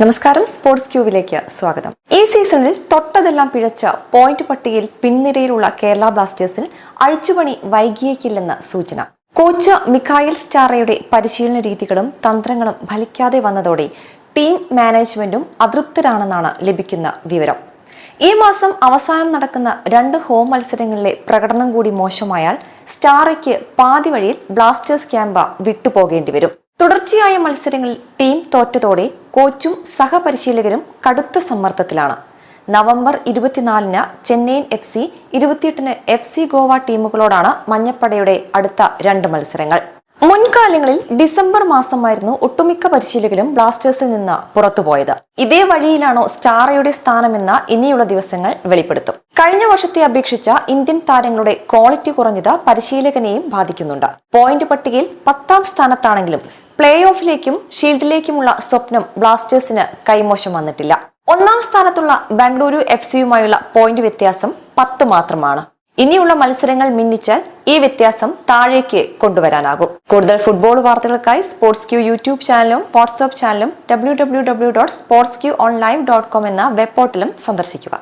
നമസ്കാരം സ്പോർട്സ് ക്യൂവിലേക്ക് സ്വാഗതം. ഈ സീസണിൽ തൊട്ടതെല്ലാം പിഴച്ച പോയിന്റ് പട്ടികയിൽ പിൻനിരയിലുള്ള കേരള ബ്ലാസ്റ്റേഴ്സിൽ അഴിച്ചുപണി വൈകിയേക്കില്ലെന്ന് സൂചന. കോച്ച് മിഖായൽ സ്റ്റാറയുടെ പരിശീലന രീതികളും തന്ത്രങ്ങളും ഫലിക്കാതെ വന്നതോടെ ടീം മാനേജ്മെന്റും അതൃപ്തരാണെന്നാണ് ലഭിക്കുന്ന വിവരം. ഈ മാസം അവസാനം നടക്കുന്ന രണ്ട് ഹോം മത്സരങ്ങളിലെ പ്രകടനം കൂടി മോശമായാൽ സ്റ്റാറയ്ക്ക് പാതി വഴിയിൽ ബ്ലാസ്റ്റേഴ്സ് ക്യാമ്പ വിട്ടുപോകേണ്ടി വരും തുടർച്ചയായ മത്സരങ്ങളിൽ ടീം തോറ്റതോടെ കോച്ചും സഹപരിശീലകരും കടുത്ത സമ്മർദ്ദത്തിലാണ്. നവംബർ ഇരുപത്തിനാലിന് ചെന്നൈയിൻ എഫ് സി ഇരുപത്തിയെട്ടിന് എഫ് സി ഗോവ ടീമുകളോടാണ് മഞ്ഞപ്പടയുടെ അടുത്ത രണ്ട് മത്സരങ്ങൾ. മുൻകാലങ്ങളിൽ ഡിസംബർ മാസമായിരുന്നു ഒട്ടുമിക്ക പരിശീലകരും ബ്ലാസ്റ്റേഴ്സിൽ നിന്ന് പുറത്തുപോയത്. ഇതേ വഴിയിലാണോ സ്റ്റാറയുടെ സ്ഥാനമെന്ന ഇനിയുള്ള ദിവസങ്ങൾ വെളിപ്പെടുത്തും. കഴിഞ്ഞ വർഷത്തെ അപേക്ഷിച്ച ഇന്ത്യൻ താരങ്ങളുടെ ക്വാളിറ്റി കുറഞ്ഞത് പരിശീലകനെയും ബാധിക്കുന്നുണ്ട്. പോയിന്റ് പട്ടികയിൽ പത്താം സ്ഥാനത്താണെങ്കിലും പ്ലേ ഓഫിലേക്കും ഷീൽഡിലേക്കുമുള്ള സ്വപ്നം ബ്ലാസ്റ്റേഴ്സിന് കൈമോശം വന്നിട്ടില്ല. ഒന്നാം സ്ഥാനത്തുള്ള ബാംഗ്ലൂരു എഫ് സിയുമായുള്ള പോയിന്റ് വ്യത്യാസം പത്ത് മാത്രമാണ്. ഇനിയുള്ള മത്സരങ്ങൾ മിന്നിച്ചാൽ ഈ വ്യത്യാസം താഴേക്ക് കൊണ്ടുവരാനാകും. കൂടുതൽ ഫുട്ബോൾ വാർത്തകൾക്കായി സ്പോർട്സ് ക്യൂ യൂട്യൂബ് ചാനലും വാട്സ്ആപ്പ് ചാനലും W W W dot sports Q online dot com എന്ന വെബ് പോർട്ടലും സന്ദർശിക്കുക.